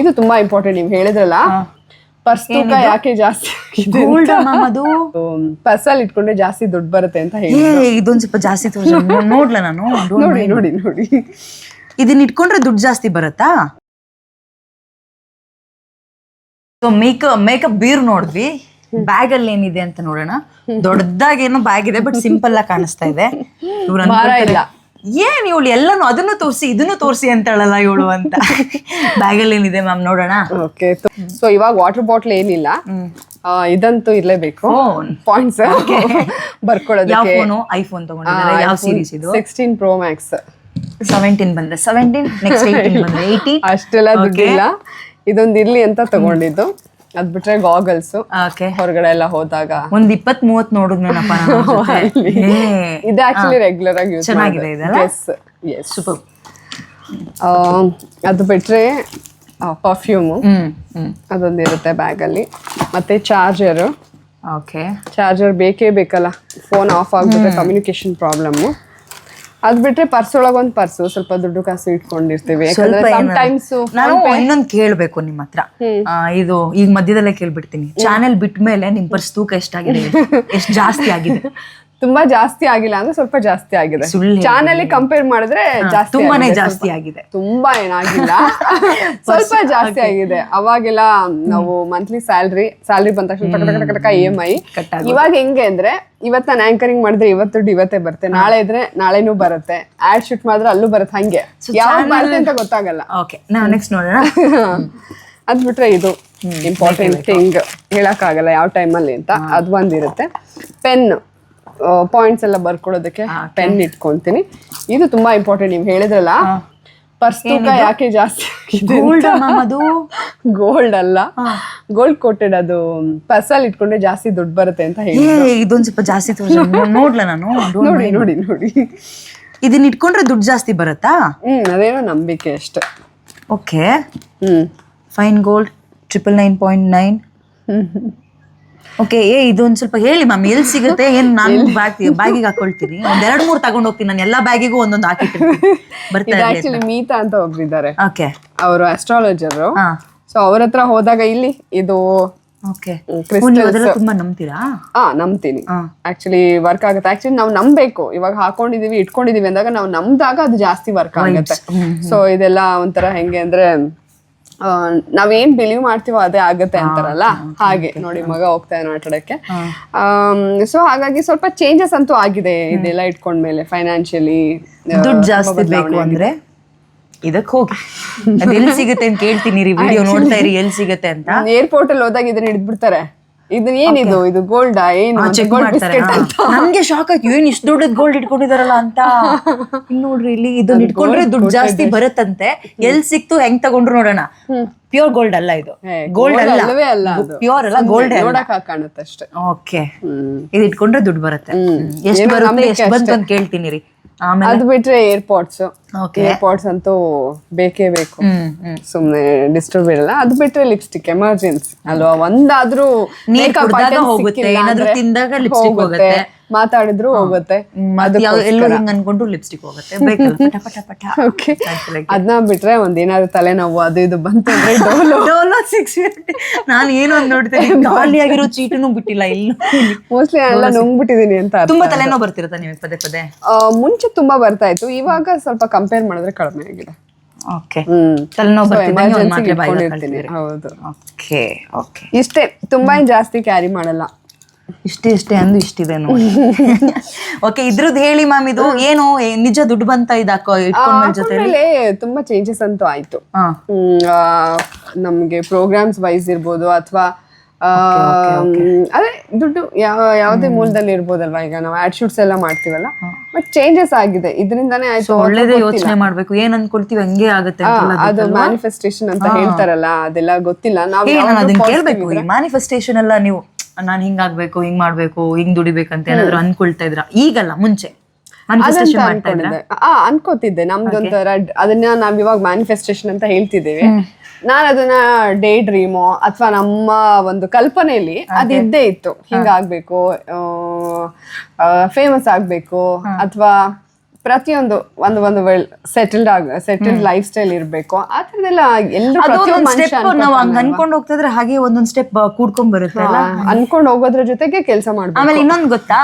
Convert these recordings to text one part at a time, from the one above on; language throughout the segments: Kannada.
ಇದು ತುಂಬಾ ಇಂಪಾರ್ಟೆಂಟ್ ನೀವು ಹೇಳಿದ್ರಲ್ಲ. ಪರ್ಸ್ ತೂಕ ಯಾಕೆ ಜಾಸ್ತಿ ಆಗಿದೆ ಗೋಲ್ಡ್ ಮ್ಯಾಮ್ ಅದು ಪರ್ಸಲ್ಲಿ ಇಟ್ಕೊಂಡ್ರೆ ಜಾಸ್ತಿ ದುಡ್ಡು ಬರುತ್ತೆ ಅಂತ ಹೇಳಿ ಏ ಇದೊಂದ್ ಸ್ವಲ್ಪ ಜಾಸ್ತಿ ತೋರ್ಸ. ನೋಡ್ಲಾ ನಾನು? Don't ನೋಡಿ mind. ನೋಡಿ ನೋಡಿ. ಇದನ್ನ ಇಟ್ಕೊಂಡ್ರೆ ದುಡ್ಡು ಜಾಸ್ತಿ ಬರುತ್ತಾ? ಸೊ ಮೇಕಪ್ ಮೇಕಪ್ ಬೀರ್ ನೋಡ್ವಿ ಬ್ಯಾಗ್ ಅಲ್ಲಿ ಏನಿದೆ ಅಂತ ನೋಡೋಣ. ದೊಡ್ಡದಾಗಿ ಏನೋ ಬ್ಯಾಗ್ ಇದೆ ಬಟ್ ಸಿಂಪಲ್ ಆಗಿ ಕಾಣಿಸ್ತಾ ಇದೆ. ಇವ್ರು ಭಾರ ಅನ್ಕೊಳ್ತಾರೆ, ಇಲ್ಲ. ಏನ್ ಇವಳು ಎಲ್ಲಾನು ಅದನ್ನು ತೋರಿಸಿ ಇದನ್ನು ತೋರಿಸಿ ಅಂತಾಳಲ್ಲ ಇವಳು ಅಂತ. ಬ್ಯಾಗಲ್ಲಿ ಏನಿದೆ ಮ್ಯಾಮ್ ನೋಡೋಣ ಓಕೆ ಸೊ ಇವಾಗ ವಾಟರ್ ಬಾಟ್ಲ್ ಏನಿಲ್ಲ. ಇದಂತೂ ಇರ್ಲೇಬೇಕು. ಪಾಯಿಂಟ್ಸ್ ಬರ್ಕೊಳ್ಳೋದಕ್ಕೆ. ಫೋನು ಐಫೋನ್ ತಗೊಂಡಿದ್ದಾರೆ. ಯಾವ ಸೀರೀಸ್ ಇದು? ಸಿಕ್ಸ್ಟೀನ್ ಪ್ರೋ ಮ್ಯಾಕ್ಸ್ ಸೆವೆಂಟೀನ್ ಬಂದ್ರೆ ಸೆವೆಂಟೀನ್ ನೆಕ್ಸ್ಟ್ ಏಯ್ಟೀನ್ ಬಂದ್ರೆ ಏಯ್ಟೀನ್ ಅಷ್ಟೆಲ್ಲ ದುಡ್ಡಿಲ್ಲ. ಇದೊಂದು ಇರ್ಲಿ ಅಂತ ತಗೊಂಡಿದ್ದು. ಅದ್ ಬಿಟ್ರೆ ಗಾಗಲ್ಸ್ ಓಕೆ ಹೊರಗಡೆ ಎಲ್ಲ ಹೋದಾಗ. ಒಂದ್ ಇಪ್ಪತ್ ಮೂವತ್ ನೋಡಿದ್ನೇನಪ್ಪ ಇದು ಆಕ್ಚುಲಿ ರೆಗ್ಯುಲರ್ ಆಗಿ ಯೂಸ್ ಚೆನ್ನಾಗಿದೆ ಇದೆಲ್ಲ? ಎಸ್ ಎಸ್ ಸೂಪರ್ ಅದು ಬಿಟ್ರೆ ಪರ್ಫ್ಯೂಮು ಅದೊಂದಿರುತ್ತೆ ಬ್ಯಾಗ್ ಅದೊಂದು ಇರುತ್ತೆ ಬ್ಯಾಗಲ್ಲಿ ಮತ್ತೆ ಚಾರ್ಜರ್ ಓಕೆ ಚಾರ್ಜರ್ ಬೇಕೇ ಬೇಕಲ್ಲ. ಫೋನ್ ಆಫ್ ಆಗುತ್ತೆ ಕಮ್ಯುನಿಕೇಶನ್ ಪ್ರಾಬ್ಲಮ್ಮು ಅದ್ ಬಿಟ್ರೆ ಪರ್ಸ್ ಒಳಗ್ ಒಂದ್ ಪರ್ಸ್ ಸ್ವಲ್ಪ ದುಡ್ಡು ಕಾಸು ಇಟ್ಕೊಂಡಿರ್ತೀವಿ. ಸ್ವಲ್ಪ ಟೈಮ್ಸ್ ನಾನು ಇನ್ನೊಂದ್ ಕೇಳ್ಬೇಕು ನಿಮ್ ಹತ್ರ. ಆ, ಇದು ಈಗ ಮಧ್ಯದಲ್ಲೇ ಕೇಳ್ಬಿಡ್ತೀನಿ. ಚಾನೆಲ್ ಬಿಟ್ಟ ಮೇಲೆ ನಿಮ್ ಪರ್ಸ್ ತೂಕ ಎಷ್ಟಾಗಿದೆ ಎಷ್ಟ್ ಜಾಸ್ತಿ ಆಗಿದೆ? ತುಂಬಾ ಜಾಸ್ತಿ ಆಗಿಲ್ಲ ಅಂದ್ರೆ ಸ್ವಲ್ಪ ಜಾಸ್ತಿ ಆಗಿದೆ. ಸುಳ್ಳು. ಚಾನಲ್ ಕಂಪೇರ್ ಮಾಡಿದ್ರೆ ಜಾಸ್ತಿ ತುಂಬಾನೇ ಆಗಿದೆ. ಜಾಸ್ತಿ ಸ್ವಲ್ಪ. ಆಗಿದೆ. ತುಂಬಾ ಏನಾಗಿಲ್ಲ. ಸ್ವಲ್ಪ ಜಾಸ್ತಿ ಆಗಿದೆ. ಅವಾಗೆಲ್ಲ ನಾವು ಮಂತ್ಲಿ ಸ್ಯಾಲ್ರಿ ಸ್ಯಾಲ್ರಿ ಬಂದ ತಕ್ಷಣ ಟಕ ಟಕ ಟಕ ಟಕ ಇ ಎಂ ಐ ಇವಾಗ ಹೆಂಗೆ ಅಂದ್ರೆ ಇವತ್ತು ನಾನು ಆಂಕರಿಂಗ್ ಮಾಡಿದ್ರೆ ಇವತ್ತು ದುಡ್ಡು ಇವತ್ತೇ ಬರುತ್ತೆ. ನಾಳೆ ಇದ್ರೆ ನಾಳೆನೂ ಬರುತ್ತೆ. ಆಡ್ ಶೂಟ್ ಮಾಡಿದ್ರೆ ಅಲ್ಲೂ ಬರುತ್ತೆ ಹಂಗೆ. ಯಾವಾಗ ಬರುತ್ತೆ ಅಂತ ಗೊತ್ತಾಗಲ್ಲ. ಓಕೆ ನಾವು ನೆಕ್ಸ್ಟ್ ನೋಡೋಣ. ಅದ್ ಬಿಟ್ರೆ ಇದು ಇಂಪಾರ್ಟೆಂಟ್ ಥಿಂಗ್ ಹೇಳಕ್ಕಾಗಲ್ಲ ಯಾವ ಟೈಮಲ್ಲಿ ಅಂತ. ಅದ್ ಒಂದಿರುತ್ತೆ. ಪೆನ್ ಪಾಯಿಂಟ್ಸ್ ಎಲ್ಲ ಬರ್ಕೊಳ್ಳೋದಕ್ಕೆ ಪೆನ್ ಇಟ್ಕೊಂತೀನಿ. ಇದು ತುಂಬಾ ಇಂಪಾರ್ಟೆಂಟ್ ನೀವು ಹೇಳಿದ್ರಲ್ಲ. ಪರ್ಸ್ ತೂಕ ಯಾಕೆ ಜಾಸ್ತಿ ಆಗಿದೆ ಗೋಲ್ಡ್ ಅದು ಗೋಲ್ಡ್ ಅಲ್ಲ. ಗೋಲ್ಡ್ ಕೋಟೆಡ್ ಅದು ಪರ್ಸಲ್ಲಿ ಇಟ್ಕೊಂಡ್ರೆ ಜಾಸ್ತಿ ದುಡ್ಡು ಬರುತ್ತೆ ಅಂತ ಹೇಳಿ ಇದೊಂದ್ ಸ್ವಲ್ಪ ಜಾಸ್ತಿ ನೋಡ್ಲಾ ನಾನು? ನೋಡಿ ನೋಡಿ ನೋಡಿ. ಇದನ್ನ ಇಟ್ಕೊಂಡ್ರೆ ದುಡ್ಡು ಜಾಸ್ತಿ ಬರುತ್ತಾ? ಹ್ಮ್ ಅದೇನೋ ನಂಬಿಕೆ ಅಷ್ಟೆ. Okay hmm. Fine gold triple nine point nine okay ಏ ಇದೊಂದು ಸ್ವಲ್ಪ ಹೇಳಿ ಮ್ಯಾಮ್ ಎಲ್ಲಿ ಸಿಗುತ್ತೆ ಏನ್ ನಾನು ಬ್ಯಾಗ್ ಬ್ಯಾಗಿಗೆ ಹಾಕೊಳ್ತೀನಿ? ಒಂದ್ ಎರಡ್ ಮೂರ್ ತಗೊಂಡ್ ಹೋಗ್ತೀನಿ ನಾನು ಎಲ್ಲಾ ಬ್ಯಾಗಿಗೂ ಒಂದೊಂದು ಹಾಕಿಟ್ಟಿರ್ತೀನಿ. ಬರ್ತಾ ಇದು ಆಕ್ಚುಲಿ ಮೀತಾ ಅಂತ ಒಬ್ರಿದ್ದಾರೆ ಓಕೆ ಅವರು ಅಸ್ಟ್ರಾಲಜರು ಹಾ. ಸೊ ಅವ್ರ ಹತ್ರ ಹೋದಾಗ ಇಲ್ಲಿ ಇದು ಓಕೆ ಅದೆಲ್ಲ ತುಂಬಾ ನಂಬ್ತೀರಾ? ಹಾ ನಂಬ್ತೀನಿ. ಆಕ್ಚುಲಿ ವರ್ಕ್ ಆಗುತ್ತೆ. ಆಕ್ಚುಲಿ ನಾವು ನಂಬಬೇಕು. ಇವಾಗ ಹಾಕೊಂಡಿದೀವಿ ಇಟ್ಕೊಂಡಿದೀವಿ ಅಂದಾಗ ನಾವು ನಂಬ್ದಾಗ ಅದು ಜಾಸ್ತಿ ವರ್ಕ್ ಆಗುತ್ತೆ. ಸೊ ಇದೆಲ್ಲ ಒಂಥರ ಹೆಂಗೆ ಅಂದ್ರೆ ಆ, ನಾವೇನ್ ಬಿಲೀವ್ ಮಾಡ್ತೀವೋ ಅದೇ ಆಗತ್ತೆ ಅಂತಾರಲ್ಲ? ಹಾಗೆ. ನೋಡಿ ಮಗ ಹೋಗ್ತಾ ಇದ್ದಾನೆ ಆಟಾಡಕ್ಕೆ. ಸೊ ಹಾಗಾಗಿ ಸ್ವಲ್ಪ ಚೇಂಜಸ್ ಅಂತೂ ಆಗಿದೆ ಇದೆಲ್ಲ ಇಟ್ಕೊಂಡ್ಮೇಲೆ ಫೈನಾನ್ಷಿಯಲಿ ದುಡ್ಡು ಜಾಸ್ತಿ ಬೇಕು ಅಂದ್ರೆ ಇದಕ್ಕೆ ಹೋಗಿ. ಅದ್ ಎಲ್ಲಿ ಸಿಗುತ್ತೆ ಅಂತ ಕೇಳ್ತೀನಿ ರೀ ವಿಡಿಯೋ ನೋಡ್ತಾ ಇರಿ ಎಲ್ಲಿ ಸಿಗುತ್ತೆ ಅಂತ. ಏರ್ಪೋರ್ಟ್ ಅಲ್ಲಿ ಹೋದಾಗ ಇದನ್ನ ಹಿಡಿದ್ಬಿಡ್ತಾರೆ. ಇದನ್ನ ಏನಿದು? ಇದು ಗೋಲ್ಡ್ ಏನು ಗೋಲ್ಡ್ ಬಿಸ್ಕೆಟ್ ಅಂತ? ನನ್ಗೆ ಶಾಕ್ ಆಯ್ತು. ಏನ್ ಇಷ್ಟು ದೊಡ್ಡದ್ ಗೋಲ್ಡ್ ಇಟ್ಕೊಂಡಿದಾರಲ್ಲ ಅಂತ? ಇಲ್ಲಿ ನೋಡ್ರಿ ಇಲ್ಲಿ ಇದನ್ನ ಇಟ್ಕೊಂಡ್ರೆ ದುಡ್ಡು ಜಾಸ್ತಿ ಬರುತ್ತಂತೆ. ಎಲ್ ಸಿಕ್ತು ಹೆಂಗ್ ತಗೊಂಡ್ರು ನೋಡೋಣ. ಪ್ಯೂರ್ ಗೋಲ್ಡ್ ಅಲ್ಲ ಇದು. ಗೋಲ್ಡ್ ಅಲ್ಲವೇ ಅಲ್ಲ. ಪ್ಯೂರ್ ಅಲ್ಲ ಗೋಲ್ಡ್ ನೋಡಕ್ ಕಾಣುತ್ತೆ ಅಷ್ಟೇ. ಓಕೆ ಇದು ಇಟ್ಕೊಂಡ್ರೆ ದುಡ್ಡು ಬರುತ್ತೆ. ಎಷ್ಟು ಬರುತ್ತೆ ಎಷ್ಟು ಬಂತು ಅಂತ ಕೇಳ್ತೀನಿ ರೀ. ಅದು ಬಿಟ್ರೆ ಏರ್ಪಾಡ್ಸ್ ಏರ್ಪಾಡ್ಸ್ ಅಂತೂ ಬೇಕೇ ಬೇಕು. ಸುಮ್ನೆ ಡಿಸ್ಟರ್ಬ್ ಇರಲ್ಲ. ಅದು ಬಿಟ್ರೆ ಲಿಪ್ಸ್ಟಿಕ್ ಎಮರ್ಜೆನ್ಸಿ ಅಲ್ವಾ? ಒಂದಾದ್ರೂ ಹೋಗುತ್ತೆ, ಮಾತಾಡಿದ್ರು ಹೋಗುತ್ತೆ. ಹಿಂಗ್ ಅನ್ಕೊಂಡು ಲಿಪ್ಸ್ಟಿಕ್ ಹೋಗುತ್ತೆ. ಬೇಕಲ್ಲ ಪಟ ಪಟ ಪಟ ಓಕೆ ಅದನ್ನ ಬಿಟ್ರೆ ಒಂದ್ ಏನಾದ್ರು ತಲೆನೋವು ಅದು ಇದು ಬಂತು ಡೋಲೋ. ಡೋಲೋ ಸಿಕ್ಸ್ ನಾನು ಏನು ಅಂತ ನೋಡ್ತೀನಿ. ಖಾಲಿಯಾಗಿರೋ ಚೀಟನು ಬಿಟ್ಟಿಲ್ಲ ಇಲ್ಲ ಮೋಸ್ಟ್ಲಿ ಎಲ್ಲ ನುಂಗ್ಬಿಟ್ಟಿದೀನಿ ಅಂತ ತುಂಬಾ ತಲೆನೋವು ಬರ್ತಿರುತ್ತಾ ನಿಮಗೆ ಪದೇ ಪದೇ? ಮುಂಚೆ ತುಂಬಾ ಬರ್ತಾ ಇತ್ತು. ಇವಾಗ ಸ್ವಲ್ಪ ಕಂಪೇರ್ ಮಾಡಿದ್ರೆ ಕಡಿಮೆ ಆಗಿದೆ. ಒಂದ್ ಇಷ್ಟೇ ತುಂಬಾ ಜಾಸ್ತಿ ಕ್ಯಾರಿ ಮಾಡಲ್ಲ. ಇಷ್ಟೇ ಇಷ್ಟೇ ಅಂದು ಇಷ್ಟಿದೆ ನೋಡಿ. ಓಕೆ ಇದ್ರದ್ದು ಹೇಳಿ ಮ್ಯಾಮ್ ಇದು. ಏನು ಏ, ನಿಜ ದುಡ್ಡು ಬಂತ ಇದಾಕೋ ಇಟ್ಕೊಂಡ್ ಜೊತೆ ಆಮೇಲೆ ತುಂಬಾ ಚೇಂಜಸ್ ಅಂತೂ ಆಯ್ತು. ಹಾ. ಹ್ಮ್, ಆ, ನಮ್ಗೆ ಪ್ರೋಗ್ರಾಮ್ಸ್ ವೈಸ್ ಇರ್ಬೋದು ಅಥವಾ ಅದೇ ದುಡ್ಡು ಯಾವ ಯಾವುದೇ ಮೂಲದಲ್ಲಿ ಇರ್ಬೋದಲ್ವಾ ಈಗ ನಾವು ಆಡ್ ಶೂಟ್ಸ್ ಎಲ್ಲ ಮಾಡ್ತೀವಲ್ಲ? ಬಟ್ ಚೇಂಜಸ್ ಆಗಿದೆ. ಇದರಿಂದಾನೇ ಆಯ್ತು ಒಳ್ಳೇದೇ ಯೋಚನೆ ಮಾಡ್ಬೇಕು. ಏನ್ ಅನ್ಕೊಳ್ತೀವಿ ಹಂಗೆ ಆಗುತ್ತೆ ಆ, ಅಂತೆಲ್ಲ ಅದು ಮ್ಯಾನಿಫೆಸ್ಟೇಷನ್ ಅಂತ ಹೇಳ್ತಾರಲ್ಲ ಅದೆಲ್ಲ ಗೊತ್ತಿಲ್ಲ. ನಾವು ಏ ನಾನು ಅದನ್ನ ಕೇಳ್ಬೇಕು. ಈ ಮ್ಯಾನಿಫೆಸ್ಟೇಷನ್ ಎಲ್ಲ ನೀವು ನಾನು ಹಿಂಗಾಗ್ಬೇಕು ಹಿಂಗ್ ಮಾಡ್ಬೇಕು ಹಿಂಗ್ ದುಡಿಬೇಕಂತ ಏನಾದ್ರು ಅನ್ಕೊಳ್ತಾ ಇದ್ರ? ಈಗಲ್ಲ ಮುಂಚೆ. ಮ್ಯಾನಿಫೆಸ್ಟೇಷನ್ ಮಾಡ್ತಾ ಇದ್ರ? ಅನ್ಕೊಂಡಿದ್ದೆ ಆ ಅನ್ಕೋತಿದ್ದೆ. ನಮ್ದೊಂಥರ ಡ್- ಅದನ್ನ ನಾವ್ ಇವಾಗ ಮ್ಯಾನಿಫೆಸ್ಟೇಷನ್ ಅಂತ ಹೇಳ್ತಿದ್ದೇವೆ. ನಾನು ಅದನ್ನ ಡೇ ಡ್ರೀಮು ಅಥವಾ ನಮ್ಮ ಒಂದು ಕಲ್ಪನೆಯಲ್ಲಿ ಅದಿದ್ದೇ ಇತ್ತು. ಹಿಂಗಾಗ್ಬೇಕು ಫೇಮಸ್ ಆಗ್ಬೇಕು ಅಥವಾ ಪ್ರತಿಯೊಂದು ಒಂದು ಒಂದು ಸೆಟಲ್ಡ್ ಆಗ ಸೆಟಲ್ಡ್ ಲೈಫ್ ಸ್ಟೈಲ್ ಇರಬೇಕು. ಆ ಥರದೆಲ್ಲ ಎಲ್ಲರೂ ನಾವು ಹಂಗ ಅನ್ಕೊಂಡು ಹೋಗ್ತಿದ್ರೆ ಹಾಗೆ ಒಂದೊಂದು ಸ್ಟೆಪ್ ಕೂಡ್ಕೊಂಡು ಬರುತ್ತೆ ಅಲ್ಲ? ಅನ್ಕೊಂಡು ಹೋಗೋದ್ರ ಜೊತೆಗೆ ಕೆಲಸ ಮಾಡ್ಬೇಕು. ಆಮೇಲೆ ಇನ್ನೊಂದು ಗೊತ್ತಾ?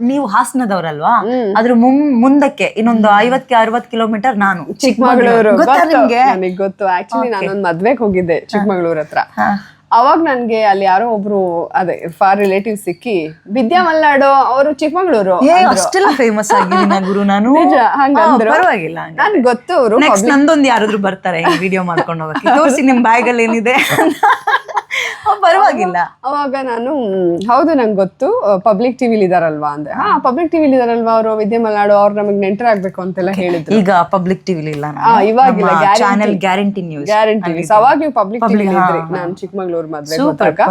ನೀವು ಹಾಸನದವ್ರಲ್ವಾ? ಅದ್ರ ಮುಂ- ಮುಂದಕ್ಕೆ ಇನ್ನೊಂದು ಐವತ್ಗೆ ಅರವತ್ ಕಿಲೋಮೀಟರ್ ನಾನು ಚಿಕ್ಕಮಗಳೂರು. ಗೊತ್ತಾ ನಿಮ್ಗೆ? ನನಗೆ ಗೊತ್ತು. ಆಕ್ಚುಲಿ ನಾನೊಂದ್ ಮದ್ವೆಗ್ ಹೋಗಿದ್ದೆ ಚಿಕ್ಕಮಗಳೂರು ಹತ್ರ. ಅವಾಗ ನನ್ಗೆ ಅಲ್ಲಿ ಯಾರೋ ಒಬ್ರು ಅದೇ ಫಾರ್ ರಿಲೇಟಿವ್ ಸಿಕ್ಕಿ ವಿದ್ಯಾ ಮಲ್ನಾಡು ಅವರು ಚಿಕ್ಕಮಗಳೂರು. ಏ ಅಷ್ಟೆಲ್ಲ ಫೇಮಸ್ ಆಗಿದ್ದೀನ ಗುರು ನಾನು. ನಿಜ, ಹಂಗಂದ್ರು? ಪರವಾಗಿಲ್ಲ. ನನ್ ಗೊತ್ತು ಅವರು ನೆಕ್ಸ್ಟ್ ನಂದೊಂದು ಯಾರಾದ್ರೂ ಬರ್ತಾರೆ ವಿಡಿಯೋ ಮಾಡ್ಕೊಂಡು ಹೋಗಕ್ಕೆ. ತೋರಿಸಿ ನಿಮ್ ಬ್ಯಾಗ್ ಅಲ್ಲಿ ಏನಿದೆ. ಪರವಾಗಿಲ್ಲ. ಅವಾಗ ನಾನು ಹೌದು ನಂಗೆ ಗೊತ್ತು ಪಬ್ಲಿಕ್ ಟಿವಿಲಿ ಇದಾರಲ್ವಾ ಅಂದ್ರೆ ಹಾ ಪಬ್ಲಿಕ್ ಟಿವಿಲಿ ಇದಾರಲ್ವಾ ಅವರು ವಿದ್ಯೆ ಮಲ್ನಾಡು ಅವ್ರು ನಮಗೆ ನೆಂಟರಾಗ್ಬೇಕು ಅಂತೆಲ್ಲ ಹೇಳಿದ್ರು. ಈಗ ಪಬ್ಲಿಕ್ ಟಿವಿಲಿ ಇಲ್ಲ ಇವಾಗಿಲ್ಲ. ಚಾನೆಲ್ ಗ್ಯಾರಂಟಿ ನ್ಯೂಸ್ ಗ್ಯಾರಂಟಿ ಅವಾಗ ನೀವು ಪಬ್ಲಿಕ್ ಟಿವಿಲಿ ಇದ್ರಿ. ನಾನು ಚಿಕ್ಕಮಗಳೂರು ಮದ್ವೆ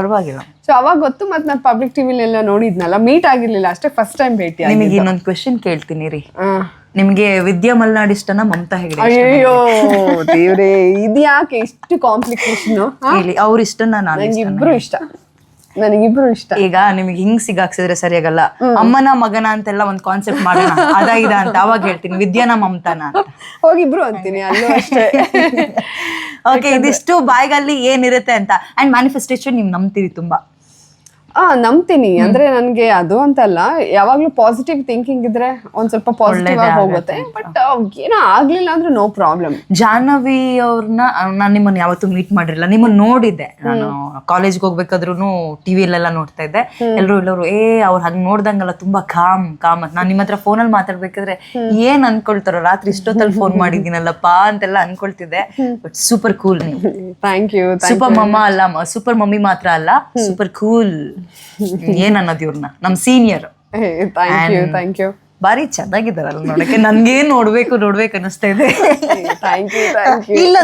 ಪರವಾಗಿಲ್ಲ. ಸೊ ಅವಾಗ ಗೊತ್ತು ಮತ್ತೆ ನಾನು ಪಬ್ಲಿಕ್ ಟಿವಿಲಿ ಎಲ್ಲ ನೋಡಿದ್ನಲ್ಲ ಮೀಟ್ ಆಗಿರ್ಲಿಲ್ಲ ಅಷ್ಟೇ ಫಸ್ಟ್ ಟೈಮ್ ಭೇಟಿ ನಿಮಗೆ ಇನ್ನೊಂದು ಕ್ವೆಶನ್ ಕೇಳ್ತೀನಿ ರೀ. ನಿಮ್ಗೆ ವಿದ್ಯಾ ಮಲ್ನಾಡ್ ಇಷ್ಟನ ಮಮತಾ ಹೆಗಡೆ ಅಯ್ಯೋ ದೇವ್ರೇ ಇದ್ಯಾಕೆ ಇಷ್ಟು ಕಾಂಪ್ಲಿಕೇಶನ್ ಅವ್ರ ಇಷ್ಟ ನಾನು ಇಷ್ಟ ನನಗಿಬ್ರು ಇಷ್ಟ. ಈಗ ನಿಮ್ಗೆ ಹಿಂಗ್ ಸಿಗಾಕ್ಸಿದ್ರೆ ಸರಿಯಾಗಲ್ಲ ಅಮ್ಮನ ಮಗನ ಅಂತೆಲ್ಲ ಒಂದ್ ಕಾನ್ಸೆಪ್ಟ್ ಮಾಡೋಣ. ಅದ ಇದ ಅಂತ ಅವಾಗ ಹೇಳ್ತೀನಿ. ವಿದ್ಯಾನ ಮಮತಾನ ಹೋಗಿಬ್ರು ಅಂತೀನಿ ಅಲ್ಲೂ ಅಷ್ಟೇ. ಓಕೆ ಇದಿಷ್ಟು ಬಾಯ್ಗಲ್ಲಿ ಏನಿರುತ್ತೆ ಅಂತ. ಅಂಡ್ ಮ್ಯಾನಿಫೆಸ್ಟೇಷನ್ ನಿಮ್ ನಂಬ್ತೀರಿ ತುಂಬಾ. ಆ ನಂಬ್ತೀನಿ. ಅಂದ್ರೆ ನನ್ಗೆ ಅದು ಅಂತಲ್ಲ ಯಾವಾಗ್ಲೂ ಪಾಸಿಟಿವ್ ಥಿಂಕಿಂಗ್ ಇದ್ರೆ ಒಂದ್ ಸ್ವಲ್ಪ ಪಾಸಿಟಿವ್ ಆಗಿ ಹೋಗುತ್ತೆ. ಬಟ್ ಏನೋ ಆಗ್ಲಿಲ್ಲ ಅಂದ್ರೆ ನೋ ಪ್ರಾಬ್ಲಮ್ ಜಾಹ್ನವಿ ಅವ್ರನ್ನ ನಾನು ನಿಮ್ಮನ್ನ ಯಾವತ್ತೂ ಮೀಟ್ ಮಾಡಿರಲಿಲ್ಲ. ನಿಮ್ಮನ್ನ ನೋಡಿದ್ದೆ. ನಾನು ಕಾಲೇಜ್ಗೆ ಹೋಗ್ಬೇಕಾದ್ರೂ ಟಿವಿಲೆಲ್ಲ ನೋಡ್ತಾ ಇದ್ದೆ. ಎಲ್ಲರೂ ಎಲ್ಲರೂ ಏ ಅವ್ರು ಹಂಗ್ ನೋಡ್ದಂಗಲ್ಲ ತುಂಬಾ ಕಾಮ್ ಕಾಮ್ ಅಂತ. ನಾನು ನಿಮ್ಮ ಹತ್ರ ಫೋನಲ್ಲಿ ಮಾತಾಡ್ಬೇಕಾದ್ರೆ ಏನ್ ಅನ್ಕೊಳ್ತಾರೋ ರಾತ್ರಿ ಇಷ್ಟೊತ್ತಲ್ಲಿ ಫೋನ್ ಮಾಡಿದ್ದೀನಲ್ಲಪ್ಪ ಅಂತೆಲ್ಲ ಅನ್ಕೊಳ್ತಿದ್ದೆ. ಬಟ್ ಸೂಪರ್ ಕೂಲ್ ನೀವು. ಥ್ಯಾಂಕ್ ಯು ಸೂಪರ್ ಮಮ್ಮ ಅಲ್ಲ ಸೂಪರ್ ಮಮ್ಮಿ ಮಾತ್ರ ಅಲ್ಲ ಸೂಪರ್ ಕೂಲ್ ಏನ್ ಅನ್ನೋದು ಇವ್ರನ್ನ? ನಮ್ senior thank you thank you ಬಾರಿ ಚೆನ್ನಾಗಿದ್ದಾರಲ್ಲ ನೋಡಕ್ಕೆ. ನನ್ಗೇನ್ ನೋಡ್ಬೇಕು ನೋಡ್ಬೇಕು ಅನಿಸ್ತಾ ಇದೆ. ಇಲ್ಲ